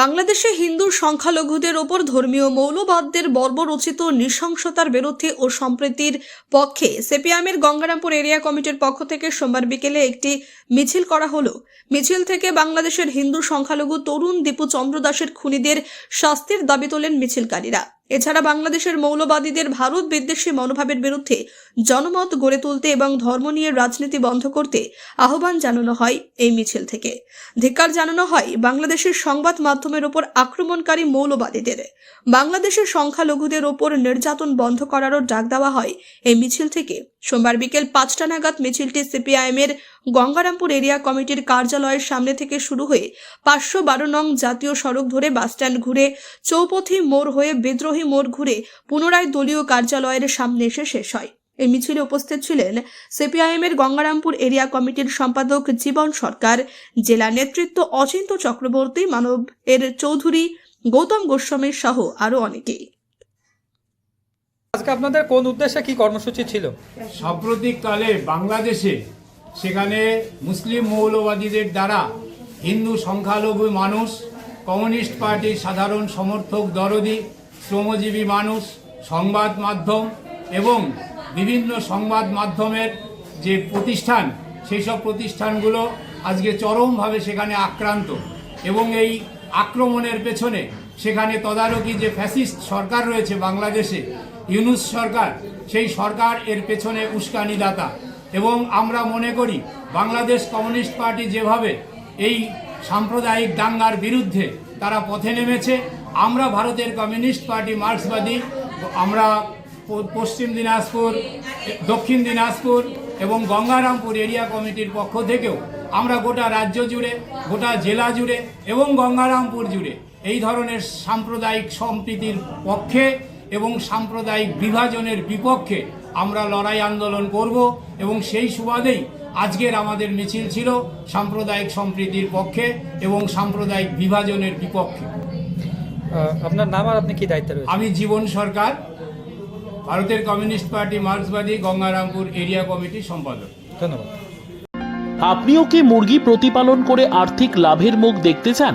বাংলাদেশে হিন্দু সংখ্যালঘুদের ওপর ধর্মীয় মৌলবাদদের বর্বরচিত নৃশংসতার বিরুদ্ধে ও সম্প্রীতির পক্ষে সিপিআইএমের গঙ্গারামপুর এরিয়া কমিটির পক্ষ থেকে সোমবার বিকেলে একটি মিছিল করা হলো। মিছিল থেকে বাংলাদেশের হিন্দু সংখ্যালঘু তরুণ দীপু চন্দ্র দাসের খুনিদের শাস্তির দাবি তোলেন মিছিলকারীরা। এছাড়া বাংলাদেশের মৌলবাদীদের ভারত বিদ্বেষী মনোভাবের বিরুদ্ধে জনমত গড়ে তুলতে এবং ধর্ম নিয়ে রাজনীতি বন্ধ করতে আহ্বান জানানো হয় এই মিছিল থেকে। ধিকার জানানো হয় বাংলাদেশের সংবাদ মাধ্যমের ওপর আক্রমণকারী মৌলবাদীদের। বাংলাদেশের সংখ্যালঘুদের ওপর নির্যাতন বন্ধ করারও ডাক দেওয়া হয় এই মিছিল থেকে। সোমবার বিকেল পাঁচটা নাগাদ মিছিলটি সিপিআইএমের গঙ্গারামপুর এরিয়া কমিটির কার্যালয়ের সামনে থেকে শুরু হয়ে পাঁচশো বারো নং জাতীয় সড়ক ধরে বাসস্ট্যান্ড ঘুরে চৌপথি মোড় হয়ে বিদ্রোহী মোড় ঘুরে পুনরায় দলীয় কার্যালয়ের সামনে এসে শেষ হয়। এই মিছিলে উপস্থিত ছিলেন সিপিআইএমের গঙ্গারামপুর এরিয়া কমিটির সম্পাদক জীবন সরকার, জেলা নেতৃত্ব অচিন্ত চক্রবর্তী, মানব এর চৌধুরী, গৌতম গোস্বামীর সহ আরও অনেকেই। আজকে আপনাদের কোন উদ্দেশ্যে কি কর্মসূচি ছিল? সাম্প্রতিককালে বাংলাদেশে সেখানে মুসলিম মৌলবাদীদের দ্বারা হিন্দু সংখ্যালঘু মানুষ, কমিউনিস্ট পার্টির সাধারণ সমর্থক দরদি, শ্রমজীবী মানুষ, সংবাদ মাধ্যম এবং বিভিন্ন সংবাদ মাধ্যমের যে প্রতিষ্ঠান সেই সব প্রতিষ্ঠানগুলো আজকে চরমভাবে সেখানে আক্রান্ত এবং এই আক্রমণের পেছনে সেখানে তদারকি যে ফ্যাসিস্ট সরকার রয়েছে বাংলাদেশে ইউনুস সরকার, সেই সরকার এর পেছনে উস্কানিদাতা। এবং আমরা মনে করি, বাংলাদেশ কমিউনিস্ট পার্টি যেভাবে এই সাম্প্রদায়িক দাঙ্গার বিরুদ্ধে তারা পথে নেমেছে, আমরা ভারতের কমিউনিস্ট পার্টি মার্ক্সবাদী, আমরা পশ্চিম দিনাজপুর, দক্ষিণ দিনাজপুর এবং গঙ্গারামপুর এরিয়া কমিটির পক্ষ থেকেও আমরা গোটা রাজ্য জুড়ে, গোটা জেলা জুড়ে এবং গঙ্গারামপুর জুড়ে এই ধরনের সাম্প্রদায়িক সম্প্রীতির পক্ষে এবং সাম্প্রদায়িক বিভাজনের বিপক্ষে আমরা লড়াই আন্দোলন করব এবং সেই সুবাদেই আজকের আমাদের মিছিল ছিল সাম্প্রদায়িক সম্প্রীতির পক্ষে এবং সাম্প্রদায়িক বিভাজনের বিপক্ষে। আপনার নাম আর আপনি কি দায়িত্ব আমি জীবন সরকার ভারতের কমিউনিস্ট পার্টি মার্ক্সবাদী গঙ্গারামপুর এরিয়া কমিটির সম্পাদক। ধন্যবাদ। আপনিও কি মুরগি প্রতিপালন করে আর্থিক লাভের মুখ দেখতে চান?